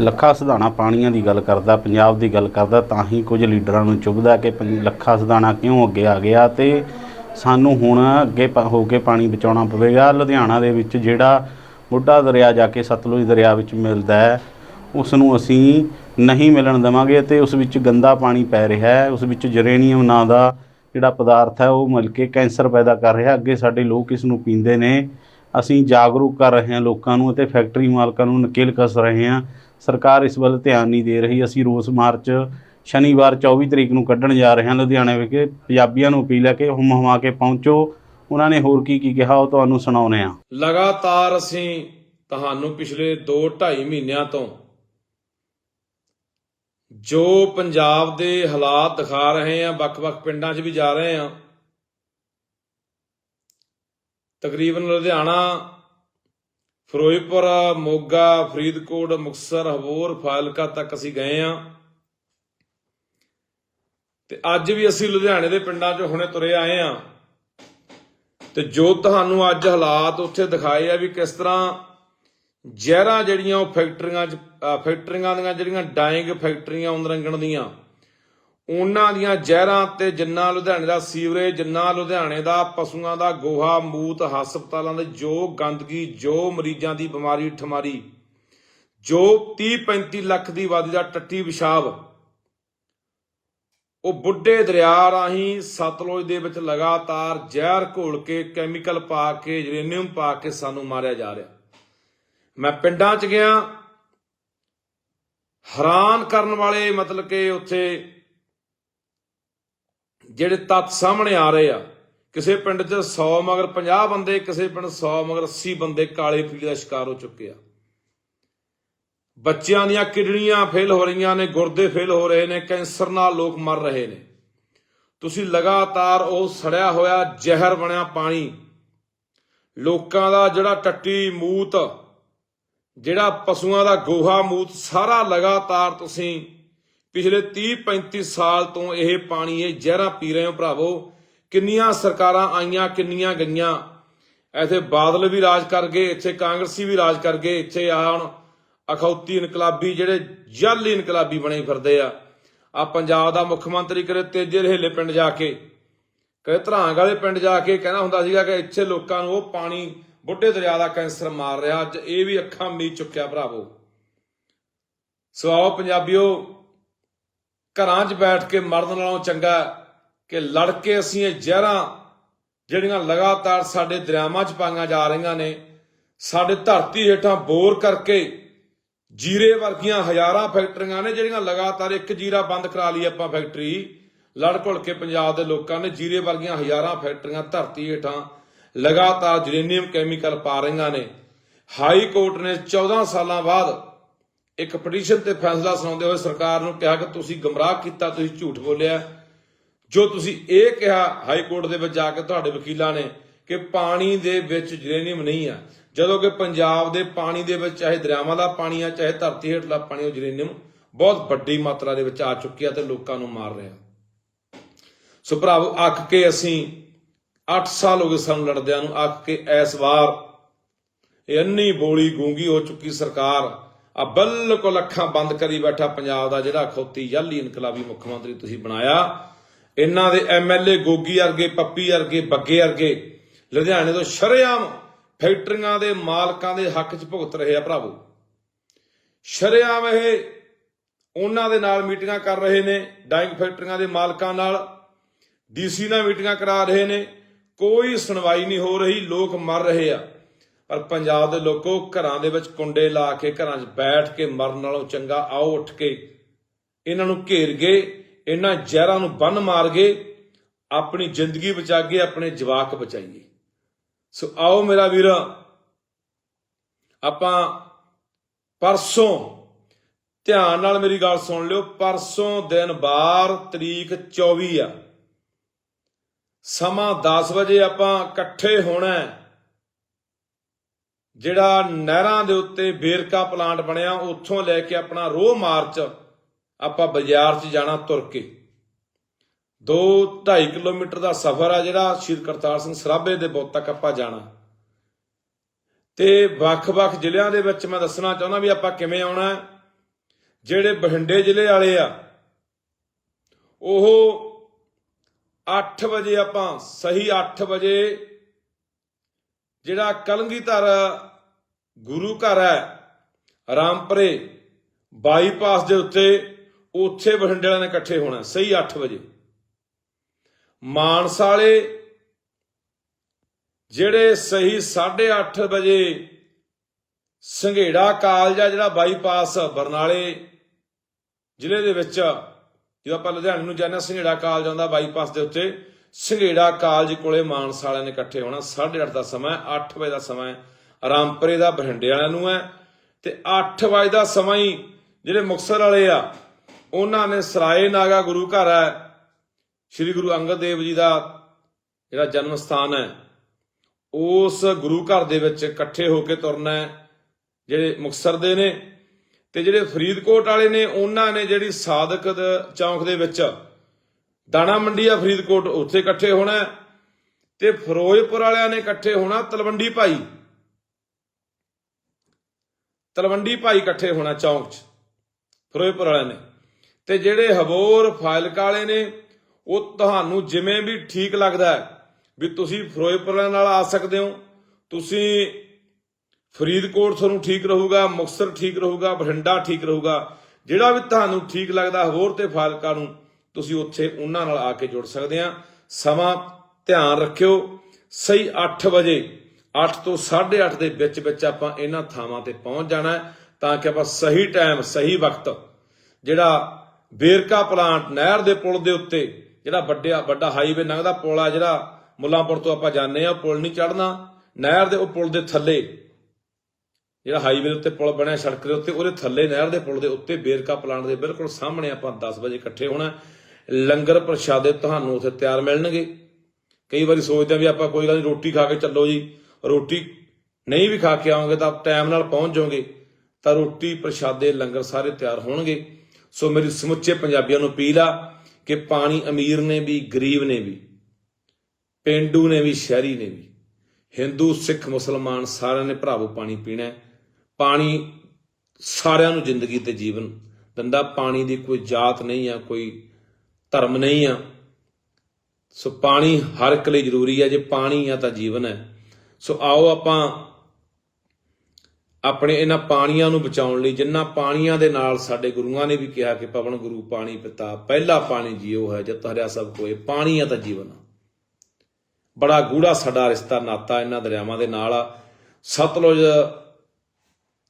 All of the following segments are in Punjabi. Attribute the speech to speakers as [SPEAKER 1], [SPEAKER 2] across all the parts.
[SPEAKER 1] ਲੱਖਾ ਸਿਧਾਣਾ ਪਾਣੀਆਂ ਦੀ ਗੱਲ ਕਰਦਾ, ਪੰਜਾਬ ਦੀ ਗੱਲ ਕਰਦਾ, ਤਾਂ ਹੀ ਕੁਝ ਲੀਡਰਾਂ ਨੂੰ ਚੁਭਦਾ ਕਿ ਪੰ- ਲੱਖਾ ਸਿਧਾਣਾ ਕਿਉਂ ਅੱਗੇ ਆ ਗਿਆ ਤੇ ਸਾਨੂੰ ਹੁਣ ਅੱਗੇ ਪ- ਹੋ ਕੇ ਪਾਣੀ ਬਚਾਉਣਾ ਪਵੇਗਾ। ਲੁਧਿਆਣਾ ਦੇ ਵਿੱਚ ਜਿਹੜਾ ਬੁੱਢਾ ਦਰਿਆ ਜਾ ਕੇ ਸਤਲੁਜ ਦਰਿਆ ਵਿੱਚ ਮਿਲਦਾ ਹੈ ਉਸ ਨੂੰ ਅਸੀਂ ਨਹੀਂ ਮਿਲਣ ਦੇਵਾਂਗੇ ਤੇ ਉਸ ਵਿੱਚ ਗੰਦਾ ਪਾਣੀ ਪੈ ਰਿਹਾ ਹੈ। ਉਸ ਵਿੱਚ ਜਰੇਨੀਅਮ ਨਾਂ ਦਾ ਜਿਹੜਾ ਪਦਾਰਥ ਹੈ, ਉਹ ਮਿਲ ਕੇ ਕੈਂਸਰ ਪੈਦਾ ਕਰ ਰਿਹਾ ਅੱਗੇ ਸਾਡੇ ਲੋਕ ਇਸ ਨੂੰ ਪੀਂਦੇ ਨੇ। ਅਸੀਂ ਜਾਗਰੂਕ ਕਰ ਰਹੇ ਹਾਂ ਲੋਕਾਂ ਨੂੰ ਅਤੇ ਫੈਕਟਰੀ ਮਾਲਕਾਂ ਨੂੰ ਨਕੇਲ ਕੱਸ ਰਹੇ ਹਾਂ। ਸਰਕਾਰ ਇਸ ਵੱਲ ਧਿਆਨ ਨਹੀਂ ਦੇ ਰਹੀ। ਅਸੀਂ ਰੋਸ ਮਾਰਚ ਸ਼ਨੀਵਾਰ 24 ਤਰੀਕ ਨੂੰ ਕੱਢਣ ਜਾ ਰਹੇ ਹਾਂ। ਲੁਧਿਆਣੇ ਵਿਖੇ ਪੰਜਾਬੀਆਂ ਨੂੰ ਅਪੀਲ ਹੈ ਕਿ ਹੁਮ ਹੁਮਾ ਕੇ ਪਹੁੰਚੋ। ਉਹਨਾਂ ਨੇ ਹੋਰ ਕੀ ਕੀ ਕਿਹਾ, ਉਹ ਤੁਹਾਨੂੰ ਸੁਣਾਉਂਦੇ ਹਾਂ।
[SPEAKER 2] ਲਗਾਤਾਰ ਅਸੀਂ ਤੁਹਾਨੂੰ ਪਿਛਲੇ 2-2.5 ਮਹੀਨਿਆਂ ਤੋਂ ਜੋ ਪੰਜਾਬ ਦੇ ਹਾਲਾਤ ਦਿਖਾ ਰਹੇ ਹਾਂ, ਵੱਖ-ਵੱਖ ਪਿੰਡਾਂ 'ਚ ਵੀ ਜਾ ਰਹੇ ਹਾਂ, ਤਕਰੀਬਨ ਲੁਧਿਆਣਾ ਫਿਰੋਜ਼ਪੁਰ, ਮੋਗਾ, ਫਰੀਦਕੋਟ, ਮੁਕਤਸਰ ਹਵੋਰ ਫਾਜ਼ਿਲਕਾ ਤੱਕ ਅਸੀਂ ਗਏ ਹਾਂ ਤੇ ਅੱਜ ਵੀ ਅਸੀਂ ਲੁਧਿਆਣੇ ਦੇ ਪਿੰਡਾਂ 'ਚ ਹੁਣੇ ਤੁਰੇ ਆਏ ਹਾਂ ਤੇ ਜੋ ਤੁਹਾਨੂੰ ਅੱਜ ਹਾਲਾਤ ਉੱਥੇ ਦਿਖਾਏ ਆ ਵੀ ਕਿਸ ਤਰ੍ਹਾਂ ਜ਼ਹਿਰਾਂ ਜਿਹੜੀਆਂ ਉਹ ਫੈਕਟਰੀਆਂ 'ਚ ਫੈਕਟਰੀਆਂ ਦੀਆਂ ਜਿਹੜੀਆਂ ਡਾਇੰਗ ਫੈਕਟਰੀਆਂ ਉਨ ਦੀਆਂ ਉਹਨਾਂ ਦੀਆਂ ਜ਼ਹਿਰਾਂ ਤੇ ਜਿੰਨਾ ਲੁਧਿਆਣੇ ਦਾ ਸੀਵਰੇਜ, ਜਿੰਨਾ ਲੁਧਿਆਣੇ ਦਾ ਪਸ਼ੂਆਂ ਦਾ ਗੋਹਾ, ਮੂਤ, ਹਸਪਤਾਲਾਂ ਦੇ ਜੋ ਗੰਦਗੀ, ਜੋ ਮਰੀਜ਼ਾਂ ਦੀ ਬਿਮਾਰੀ, ਠਮਾਰੀ, ਜੋ 30 35 ਲੱਖ ਦੀ ਆਬਾਦੀ ਦਾ ਟੱਟੀ ਪਿਸ਼ਾਬ, ਉਹ ਬੁੱਢੇ ਦਰਿਆ ਰਾਹੀਂ ਸਤਲੁਜ ਦੇ ਵਿੱਚ ਲਗਾਤਾਰ ਜ਼ਹਿਰ ਘੋਲ ਕੇ, ਕੈਮੀਕਲ ਪਾ ਕੇ, ਯੂਰੇਨੀਅਮ ਪਾ ਕੇ ਸਾਨੂੰ ਮਾਰਿਆ ਜਾ ਰਿਹਾ। ਮੈਂ ਪਿੰਡਾਂ 'ਚ ਗਿਆ। ਹੈਰਾਨ ਕਰਨ ਵਾਲੇ ਮਤਲਬ ਕਿ ਉੱਥੇ ਜਿਹੜੇ ਤੱਤ ਸਾਹਮਣੇ ਆ ਰਹੇ ਆ, ਕਿਸੇ ਪਿੰਡ 'ਚ 100 ਮਗਰ 50 ਬੰਦੇ, ਕਿਸੇ ਪਿੰਡ 100 ਮਗਰ 80 ਬੰਦੇ ਕਾਲੇ ਪੀਲੇ ਦਾ ਸ਼ਿਕਾਰ ਹੋ ਚੁੱਕੇ ਆ। ਬੱਚਿਆਂ ਦੀਆਂ ਕਿਡਨੀਆਂ ਫੇਲ ਹੋ ਰਹੀਆਂ ਨੇ, ਗੁਰਦੇ ਫੇਲ ਹੋ ਰਹੇ ਨੇ, ਕੈਂਸਰ ਨਾਲ ਲੋਕ ਮਰ ਰਹੇ ਨੇ। ਤੁਸੀਂ ਲਗਾਤਾਰ ਉਹ ਸੜਿਆ ਹੋਇਆ ਜ਼ਹਿਰ ਬਣਿਆ ਪਾਣੀ, ਲੋਕਾਂ ਦਾ ਜਿਹੜਾ ਟੱਟੀ ਮੂਤ, ਜਿਹੜਾ ਪਸ਼ੂਆਂ ਦਾ ਗੋਹਾ ਮੂਤ, ਸਾਰਾ ਲਗਾਤਾਰ ਤੁਸੀਂ ਪਿਛਲੇ 30 35 ਸਾਲ ਤੋਂ ਇਹ ਪਾਣੀ ਇਹ ਜ਼ਹਿਰਾਂ ਪੀ ਰਹੇ ਹੋ ਭਰਾਵੋ। ਕਿੰਨੀਆਂ ਸਰਕਾਰਾਂ ਆਈਆਂ, ਕਿੰਨੀਆਂ ਗਈਆਂ। ਇੱਥੇ ਬਾਦਲ ਵੀ ਰਾਜ ਕਰ ਗਏ, ਇੱਥੇ ਕਾਂਗਰਸੀ ਵੀ ਰਾਜ ਕਰ ਗਏ, ਇੱਥੇ ਆ ਅਖੌਤੀ ਇਨਕਲਾਬੀ ਜਿਹੜੇ ਜਾਲੀ ਇਨਕਲਾਬੀ ਬਣੇ ਫਿਰਦੇ ਆ। ਆ ਪੰਜਾਬ ਦਾ ਮੁੱਖ ਮੰਤਰੀ ਕਰੇ ਤੇਜੇ ਰਹੇਲੇ ਪਿੰਡ ਜਾ ਕੇ ਕਦੇ ਧਰਾਂਗ ਵਾਲੇ ਪਿੰਡ ਜਾ ਕੇ ਕਹਿੰਦਾ ਹੁੰਦਾ ਸੀਗਾ ਕਿ ਇੱਥੇ ਲੋਕਾਂ ਨੂੰ ਉਹ ਪਾਣੀ ਬੁੱਢੇ ਦਰਿਆ ਦਾ ਕੈਂਸਰ ਮਾਰ ਰਿਹਾ, ਅੱਜ ਇਹ ਵੀ ਅੱਖਾਂ ਮੀ ਚੁੱਕਿਆ ਭਰਾਵੋ। ਸੋ ਆਓ ਪੰਜਾਬੀਓ ਘਰਾਂ 'ਚ ਬੈਠ ਕੇ ਮਰਨ ਨਾਲੋਂ ਚੰਗਾ ਕਿ ਲੜ ਕੇ ਅਸੀਂ ਇਹ ਜ਼ਹਿਰਾਂ ਜਿਹੜੀਆਂ ਲਗਾਤਾਰ ਸਾਡੇ ਦਰਿਆਵਾਂ 'ਚ ਪਾਈਆਂ ਜਾ ਰਹੀਆਂ ਨੇ, ਸਾਡੇ ਧਰਤੀ ਹੇਠਾਂ ਬੋਰ ਕਰਕੇ ਜੀਰੇ ਵਰਗੀਆਂ ਹਜ਼ਾਰਾਂ ਫੈਕਟਰੀਆਂ ਨੇ ਜਿਹੜੀਆਂ ਲਗਾਤਾਰ ਇੱਕ ਜੀਰਾ ਬੰਦ ਕਰਾ ਲਈ ਆਪਾਂ ਫੈਕਟਰੀ। ਲੜ ਘੁਲ ਕੇ ਪੰਜਾਬ ਦੇ ਲੋਕਾਂ ਨੇ ਜੀਰੇ ਵਰਗੀਆਂ ਹਜ਼ਾਰਾਂ ਫੈਕਟਰੀਆਂ ਧਰਤੀ ਹੇਠਾਂ ਲਗਾਤਾਰ ਜਰੇਨੀਅਮ ਕੈਮੀਕਲ ਪਾ ਰਹੀਆਂ ਨੇ। ਹਾਈ ਕੋਰਟ ਨੇ 14 ਸਾਲਾਂ ਬਾਅਦ ਇੱਕ ਪਟੀਸ਼ਨ ਤੇ ਫੈਸਲਾ ਸੁਣਾਉਂਦੇ ਹੋਏ ਸਰਕਾਰ ਨੂੰ ਕਿਹਾ ਕਿ ਤੁਸੀਂ ਗਮਰਾਹ ਕੀਤਾ, ਤੁਸੀਂ ਝੂਠ ਬੋਲਿਆ। ਜੋ ਤੁਸੀਂ ਇਹ ਕਿਹਾ ਹਾਈ ਕੋਰਟ ਦੇ ਵਿੱਚ ਜਾ ਕੇ ਤੁਹਾਡੇ ਵਕੀਲਾਂ ਨੇ ਕਿ ਪਾਣੀ ਦੇ ਵਿੱਚ ਜਰੇਨੀਅਮ ਨਹੀਂ ਆ। ਜਦੋਂ ਕਿ ਪੰਜਾਬ ਦੇ ਪਾਣੀ ਦੇ ਵਿੱਚ, ਚਾਹੇ ਦਰਿਆਵਾਂ ਦਾ ਪਾਣੀ ਆ, ਚਾਹੇ ਧਰਤੀ ਹੇਠਲਾ ਪਾਣੀ, ਉਹ ਜਰੇਨੀਅਮ ਬਹੁਤ ਵੱਡੀ ਮਾਤਰਾ ਦੇ ਵਿੱਚ ਆ ਚੁੱਕੀ ਚੁੱਕਿਆ ਤੇ ਲੋਕਾਂ ਨੂੰ ਮਾਰ ਰਿਹਾ। ਸੋ ਭਰਾਵੋ, ਅੱਕ ਕੇ ਅਸੀਂ 8 ਸਾਲ ਹੋ ਗਏ ਸਾਨੂੰ ਲੜਦਿਆਂ ਨੂੰ, ਅੱਕ ਕੇ ਇਸ ਵਾਰ ਇੰਨੀ ਬੋਲੀ ਗੂੰਗੀ ਹੋ ਚੁੱਕੀ ਸਰਕਾਰ। ਆ ਬਿਲਕੁਲ ਅੱਖਾਂ ਬੰਦ ਕਰੀ ਬੈਠਾ ਪੰਜਾਬ ਦਾ, ਜਿਹੜਾ ਖੋਤੀ ਯਾਲੀ ਇਨਕਲਾਬੀ ਮੁੱਖ ਮੰਤਰੀ ਤੁਸੀਂ ਬਣਾਇਆ। ਇਹਨਾਂ ਦੇ ਐਮਐਲਏ ਗੋਗੀ ਵਰਗੇ, ਪੱਪੀ ਵਰਗੇ, ਬੱਗੇ ਵਰਗੇ, ਲੁਧਿਆਣੇ ਤੋਂ ਸ਼ਰੇਆਮ ਫੈਕਟਰੀਆਂ ਦੇ ਮਾਲਕਾਂ ਦੇ ਹੱਕ 'ਚ ਭੁਗਤ ਰਹੇ ਆ ਭਰਾਵੋ। ਸ਼ਰੇਆਮ ਇਹ ਉਹਨਾਂ ਦੇ ਨਾਲ ਮੀਟਿੰਗਾਂ ਕਰ ਰਹੇ ਨੇ ਡਾਈਂਗ ਫੈਕਟਰੀਆਂ ਦੇ ਮਾਲਕਾਂ ਨਾਲ। ਡੀਸੀ ਨਾਲ ਮੀਟਿੰਗਾਂ ਕਰਾ ਰਹੇ ਨੇ। ਕੋਈ ਸੁਣਵਾਈ ਨਹੀਂ ਹੋ ਰਹੀ, ਲੋਕ ਮਰ ਰਹੇ ਆ। ਪਰ ਪੰਜਾਬ ਦੇ ਲੋਕੋ ਘਰਾਂ ਦੇ ਵਿੱਚ ਕੁੰਡੇ ਲਾ ਕੇ ਘਰਾਂ 'ਚ ਬੈਠ ਕੇ ਮਰਨ ਨਾਲੋਂ ਚੰਗਾ ਆਓ ਉੱਠ ਕੇ। ਇਹਨਾਂ ਨੂੰ ਘੇਰ ਗਏ, ਇਹਨਾਂ ਜ਼ਹਿਰਾਂ ਨੂੰ ਬੰਨ ਮਾਰ ਗਏ, ਆਪਣੀ ਜ਼ਿੰਦਗੀ ਬਚਾ ਕੇ ਆਪਣੇ ਜਵਾਕ ਬਚਾਈਏ। ਸੋ ਆਓ ਮੇਰਾ ਵੀਰ, ਆਪਾਂ ਪਰਸੋਂ, ਧਿਆਨ ਨਾਲ ਮੇਰੀ ਗੱਲ ਸੁਣ ਲਿਓ, ਪਰਸੋਂ ਦਿਨ ਬਾਰ ਤਰੀਕ 24 ਆ। ਸਮਾਂ 10 ਵਜੇ ਆਪਾਂ ਇਕੱਠੇ ਹੋਣਾ ਹੈ। ਜਿਹੜਾ ਨਹਿਰਾਂ ਦੇ ਉੱਤੇ ਬੇਰਕਾ ਪਲਾਂਟ ਬਣਿਆ, ਉੱਥੋਂ ਲੈ ਕੇ ਆਪਣਾ ਰੋਹ ਮਾਰਚ ਆਪਾਂ ਬਾਜ਼ਾਰ 'ਚ ਜਾਣਾ ਤੁਰ ਕੇ। 2 2.5 ਕਿਲੋਮੀਟਰ ਦਾ ਸਫ਼ਰ ਆ ਜਿਹੜਾ, ਸ਼੍ਰੀ ਕਰਤਾਰ ਸਿੰਘ ਸਰਾਭੇ ਦੇ ਬੁੱਤ ਤੱਕ ਆਪਾਂ ਜਾਣਾ। ਤੇ ਵੱਖ-ਵੱਖ ਜ਼ਿਲ੍ਹਿਆਂ ਦੇ ਵਿੱਚ ਮੈਂ ਦੱਸਣਾ ਚਾਹੁੰਦਾ ਵੀ ਆਪਾਂ ਕਿਵੇਂ ਆਉਣਾ ਜਿਹੜੇ ਬਠਿੰਡੇ ਜ਼ਿਲ੍ਹੇ ਵਾਲੇ ਆ, ਉਹ 8 ਵਜੇ ਆਪਾਂ, ਸਹੀ 8 ਵਜੇ ਜਿਹੜਾ ਕਲੰਗੀਧਰ ਗੁਰੂ ਘਰ ਹੈ, ਰਾਮਪਰੇ, ਬਾਈਪਾਸ ਦੇ ਉੱਤੇ, ਉੱਥੇ ਬਠਿੰਡੇ ਵਾਲਿਆਂ ਨੇ ਇਕੱਠੇ ਹੋਣਾ, ਸਹੀ 8 ਵਜੇ। ਮਾਨਸਾ ਵਾਲੇ ਜਿਹੜੇ ਸਹੀ 8:30 ਵਜੇ ਸੰਘੇੜਾ ਕਾਲਜ ਆ, ਜਿਹੜਾ ਬਾਈਪਾਸ ਬਰਨਾਲੇ ਜ਼ਿਲ੍ਹੇ ਦੇ ਵਿੱਚ, ਜਦੋਂ ਆਪਾਂ ਲੁਧਿਆਣੇ ਨੂੰ ਜਾਂਦੇ ਹਾਂ, ਸੰਘੇੜਾ ਕਾਲਜ ਆਉਂਦਾ ਬਾਈਪਾਸ ਦੇ ਉੱਤੇ ਸੰਘੇੜਾ ਕਾਲਜ ਕੋਲੇ ਮਾਨਸਾ ਵਾਲਿਆਂ ਨੇ ਇਕੱਠੇ ਹੋਣਾ 8:30 ਦਾ ਸਮਾਂ ਹੈ 8 ਵਜੇ ਦਾ ਸਮਾਂ ਰਾਮਪਰੇ ਦਾ, ਬਠਿੰਡੇ ਵਾਲਿਆਂ ਨੂੰ ਹੈ। ਤੇ 8 ਵਜੇ ਦਾ ਸਮਾਂ ਹੀ ਜਿਹੜੇ ਮੁਕਤਸਰ ਵਾਲੇ ਆ, ਉਹਨਾਂ ਨੇ ਸਰਾਏ ਨਾਗਾ ਗੁਰੂ ਘਰ ਹੈ। ਸ੍ਰੀ ਗੁਰੂ ਅੰਗਦ ਦੇਵ ਜੀ ਦਾ ਜਿਹੜਾ ਜਨਮ ਸਥਾਨ ਹੈ, ਉਸ ਗੁਰੂ ਘਰ ਦੇ ਵਿੱਚ ਇਕੱਠੇ ਹੋ ਕੇ ਤੁਰਨਾ ਜਿਹੜੇ ਮੁਕਤਸਰ ਦੇ ਨੇ। ਤੇ ਜਿਹੜੇ ਫਰੀਦਕੋਟ ਵਾਲੇ ਨੇ, ਉਹਨਾਂ ਨੇ ਜਿਹੜੀ ਸਾਦਕ ਚੌਂਕ ਦੇ ਵਿੱਚ ਦਾਣਾ ਮੰਡੀ ਆ ਫਰੀਦਕੋਟ, ਉੱਥੇ ਇਕੱਠੇ ਹੋਣਾ ਤੇ ਫਿਰੋਜ਼ਪੁਰ ਵਾਲਿਆਂ ਨੇ ਇਕੱਠੇ ਹੋਣਾ, ਤਲਵੰਡੀ ਭਾਈ। ਤਲਵੰਡੀ ਭਾਈ ਇਕੱਠੇ ਹੋਣਾ ਚੌਂਕ 'ਚ, ਫਿਰੋਜ਼ਪੁਰ ਵਾਲਿਆਂ ਨੇ। ਤੇ ਜਿਹੜੇ ਹਬੋਰ ਫਾਇਲਕ ਵਾਲੇ ਨੇ, ਉਹ ਤੁਹਾਨੂੰ ਜਿਵੇਂ ਵੀ ਠੀਕ ਲੱਗਦਾ ਹੈ ਵੀ ਤੁਸੀਂ ਫਿਰੋਜ਼ਪੁਰ ਵਾਲਿਆਂ ਨਾਲ ਆ ਸਕਦੇ ਹੋ। ਤੁਸੀਂ ਫਰੀਦਕੋਟ ਤੁਹਾਨੂੰ ਠੀਕ ਰਹੂਗਾ, ਮੁਕਤਸਰ ਠੀਕ ਰਹੂਗਾ, ਬਠਿੰਡਾ ਠੀਕ ਰਹੂਗਾ। ਜਿਹੜਾ ਵੀ ਤੁਹਾਨੂੰ ਠੀਕ ਲੱਗਦਾ ਹੋਰ ਤੇ ਫਾਜ਼ਿਲਕਾ ਨੂੰ ਤੁਸੀਂ ਉੱਥੇ ਉਹਨਾਂ ਨਾਲ ਆ ਕੇ ਜੁੜ ਸਕਦੇ ਆ। ਸਮਾਂ ਧਿਆਨ ਰੱਖਿਓ। ਸਹੀ 8 ਵਜੇ 8 ਤੋਂ 8:30 ਦੇ ਵਿੱਚ ਵਿੱਚ ਆਪਾਂ ਇਹਨਾਂ ਥਾਵਾਂ ਤੇ ਪਹੁੰਚ ਜਾਣਾ ਤਾਂ ਕਿ ਆਪਾਂ ਸਹੀ ਟਾਈਮ, ਸਹੀ ਵਕਤ ਜਿਹੜਾ ਬੇਰਕਾ ਪਲਾਂਟ ਨਹਿਰ ਦੇ ਪੁਲ ਦੇ ਉੱਤੇ, ਜਿਹੜਾ ਵੱਡਿਆ, ਵੱਡਾ ਹਾਈਵੇ ਲੰਘਦਾ ਪੁਲ ਆ, ਜਿਹੜਾ ਮੁੱਲਾਂਪੁਰ ਤੋਂ ਆਪਾਂ ਜਾਂਦੇ ਆ ਪੁਲ ਨਹੀਂ ਚੜਨਾ ਨਹਿਰ ਦੇ ਉਹ ਪੁਲ ਦੇ ਥੱਲੇ, ਜਿਹੜਾ ਹਾਈਵੇ ਦੇ ਉੱਤੇ ਪੁਲ ਬਣਿਆ ਸੜਕ ਦੇ ਉੱਤੇ, ਉਹਦੇ ਥੱਲੇ ਨਹਿਰ ਦੇ ਪੁਲ ਦੇ ਉੱਤੇ ਬੇਰਕਾ ਪਲਾਂਟ ਦੇ ਬਿਲਕੁਲ ਸਾਹਮਣੇ ਆਪਾਂ 10 ਵਜੇ ਇਕੱਠੇ ਹੋਣਾ ਲੰਗਰ ਪ੍ਰਸ਼ਾਦੇ ਤੁਹਾਨੂੰ ਉੱਥੇ ਤਿਆਰ ਮਿਲਣਗੇ। ਕਈ ਵਾਰੀ ਸੋਚਦੇ ਆ ਵੀ ਆਪਾਂ ਕੋਈ ਗੱਲ ਨਹੀਂ ਰੋਟੀ ਖਾ ਕੇ ਚੱਲੋ ਜੀ। ਰੋਟੀ ਨਹੀਂ ਵੀ ਖਾ ਕੇ ਆਉਂਗੇ ਤਾਂ ਟਾਈਮ ਨਾਲ ਪਹੁੰਚ ਜਾਓਗੇ। ਤਾਂ ਰੋਟੀ, ਪ੍ਰਸ਼ਾਦੇ, ਲੰਗਰ ਸਾਰੇ ਤਿਆਰ ਹੋਣਗੇ। ਸੋ ਮੇਰੀ ਸਮੁੱਚੇ ਪੰਜਾਬੀਆਂ ਨੂੰ ਅਪੀਲ ਆ ਕਿ ਪਾਣੀ ਅਮੀਰ ਨੇ ਵੀ, ਗਰੀਬ ਨੇ ਵੀ, ਪਿੰਡੂ ਨੇ ਵੀ, ਸ਼ਹਿਰੀ ਨੇ ਵੀ, ਹਿੰਦੂ, ਸਿੱਖ, ਮੁਸਲਮਾਨ ਸਾਰਿਆਂ ਨੇ ਭਰਾਵੋ ਪਾਣੀ ਪੀਣਾ ਪਾਣੀ ਸਾਰਿਆਂ ਨੂੰ ਜ਼ਿੰਦਗੀ ਤੇ ਜੀਵਨ ਦਿੰਦਾ। ਪਾਣੀ ਦੀ ਕੋਈ ਜਾਤ ਨਹੀਂ ਆ, ਕੋਈ ਧਰਮ ਨਹੀਂ ਆ। ਸੋ ਪਾਣੀ ਹਰ ਇੱਕ ਲਈ ਜ਼ਰੂਰੀ ਹੈ ਜੇ ਪਾਣੀ ਆ ਤਾਂ ਜੀਵਨ ਹੈ। ਸੋ ਆਓ ਆਪਾਂ ਆਪਣੇ ਇਹਨਾਂ ਪਾਣੀਆਂ ਨੂੰ ਬਚਾਉਣ ਲਈ, ਜਿੰਨਾ ਪਾਣੀਆਂ ਦੇ ਨਾਲ ਸਾਡੇ ਗੁਰੂਆਂ ਨੇ ਵੀ ਕਿਹਾ ਕਿ ਪਵਨ ਗੁਰੂ ਪਾਣੀ ਪਿਤਾ, ਪਹਿਲਾ ਪਾਣੀ ਜੀਓ ਹੈ ਜਤ ਹਰਿਆ ਸਭ ਕੋਏ ਪਾਣੀ ਆ ਤਾਂ ਜੀਵਨ ਆ। ਬੜਾ ਗੂੜਾ ਸਾਡਾ ਰਿਸ਼ਤਾ, ਨਾਤਾ ਇਹਨਾਂ ਦਰਿਆਵਾਂ ਦੇ ਨਾਲ ਆ। ਸਤਲੁਜ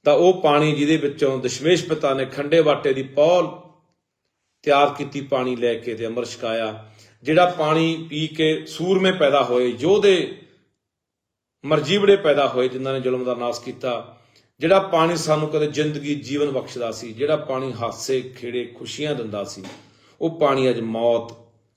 [SPEAKER 2] ਤਾਂ ਉਹ ਪਾਣੀ ਜਿਹਦੇ ਵਿੱਚੋਂ ਦਸ਼ਮੇਸ਼ ਪਿਤਾ ਨੇ ਖੰਡੇ ਵਾਟੇ ਦੀ ਪੌਲ ਤਿਆਰ ਕੀਤੀ ਪਾਣੀ ਲੈ ਕੇ ਤੇ ਅੰਮ੍ਰਿਤ ਛਕਾਇਆ, ਜਿਹੜਾ ਪਾਣੀ ਪੀ ਕੇ ਸੂਰਮੇ ਪੈਦਾ ਹੋਏ, ਯੋਧੇ ਮਰਜੀਵੜੇ ਪੈਦਾ ਹੋਏ, ਜਿਨ੍ਹਾਂ ਨੇ ਜ਼ੁਲਮ ਦਾ ਨਾਸ਼ ਕੀਤਾ, ਜਿਹੜਾ ਪਾਣੀ ਸਾਨੂੰ ਕਦੇ ਜ਼ਿੰਦਗੀ ਜੀਵਨ ਬਖਸ਼ਦਾ ਸੀ, ਜਿਹੜਾ ਪਾਣੀ ਹਾਸੇ, ਖੇੜੇ, ਖੁਸ਼ੀਆਂ ਦਿੰਦਾ ਸੀ, ਉਹ ਪਾਣੀ ਅੱਜ ਮੌਤ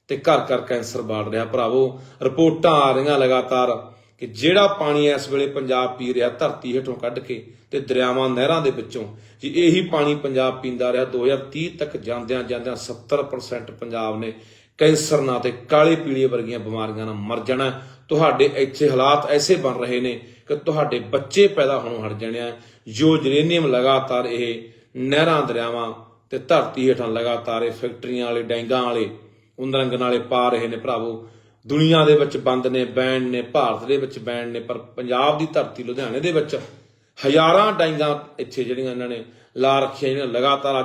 [SPEAKER 2] ਤੇ ਘਰ ਘਰ ਕੈਂਸਰ ਬਾੜ ਰਿਹਾ। ਭਰਾਵੋ, ਰਿਪੋਰਟਾਂ ਆ ਰਹੀਆਂ ਲਗਾਤਾਰ। ਕਿ ਜਿਹੜਾ ਪਾਣੀ ਇਸ ਵੇਲੇ ਪੰਜਾਬ ਪੀ ਰਿਹਾ ਧਰਤੀ ਹੇਠੋਂ ਕੱਢ ਕੇ ਤੇ ਦਰਿਆਵਾਂ ਨਹਿਰਾਂ ਦੇ ਵਿੱਚੋਂ, ਜੀ ਇਹੀ ਪਾਣੀ ਪੰਜਾਬ ਪੀਂਦਾ ਰਿਹਾ 2030 ਤੱਕ ਜਾਂਦਿਆਂ ਜਾਂਦਿਆਂ 70% ਪੰਜਾਬ ਨੇ ਕੈਂਸਰ ਨਾਲ ਤੇ ਕਾਲੇ ਪੀਲੀਏ ਵਰਗੀਆਂ ਬਿਮਾਰੀਆਂ ਨਾਲ ਮਰ ਜਾਣਾ। ਤੁਹਾਡੇ ਇੱਥੇ ਹਾਲਾਤ ਐਸੇ ਬਣ ਰਹੇ ਨੇ ਕਿ ਤੁਹਾਡੇ ਬੱਚੇ ਪੈਦਾ ਹੋਣੋਂ ਹਟ ਜਾਣੇ ਆ। ਜੋ ਜਰੇਨੀਅਮ ਲਗਾਤਾਰ ਇਹ ਨਹਿਰਾਂ, ਦਰਿਆਵਾਂ ਤੇ ਧਰਤੀ ਹੇਠਾਂ ਲਗਾਤਾਰ ਇਹ ਫੈਕਟਰੀਆਂ ਵਾਲੇ, ਡੈਂਗਾਂ ਵਾਲੇ ਉੰਦਰੰਗਨ ਵਾਲੇ ਪਾ ਰਹੇ ਨੇ ਭਰਾਵੋ। ਦੁਨੀਆ ਦੇ ਵਿੱਚ ਬੰਦ ਨੇ, ਬੈਨ ਨੇ, ਭਾਰਤ ਦੇ ਵਿੱਚ ਬੈਨ ਨੇ, ਪਰ ਪੰਜਾਬ ਦੀ ਧਰਤੀ ਲੁਧਿਆਣੇ ਦੇ ਵਿੱਚ ਹਜ਼ਾਰਾਂ ਡਾਈਆਂ ਇੱਥੇ ਜਿਹੜੀਆਂ ਇਹਨਾਂ ਨੇ ਲਾ ਰੱਖੀਆਂ, ਜਿਹੜੀਆਂ ਲਗਾਤਾਰ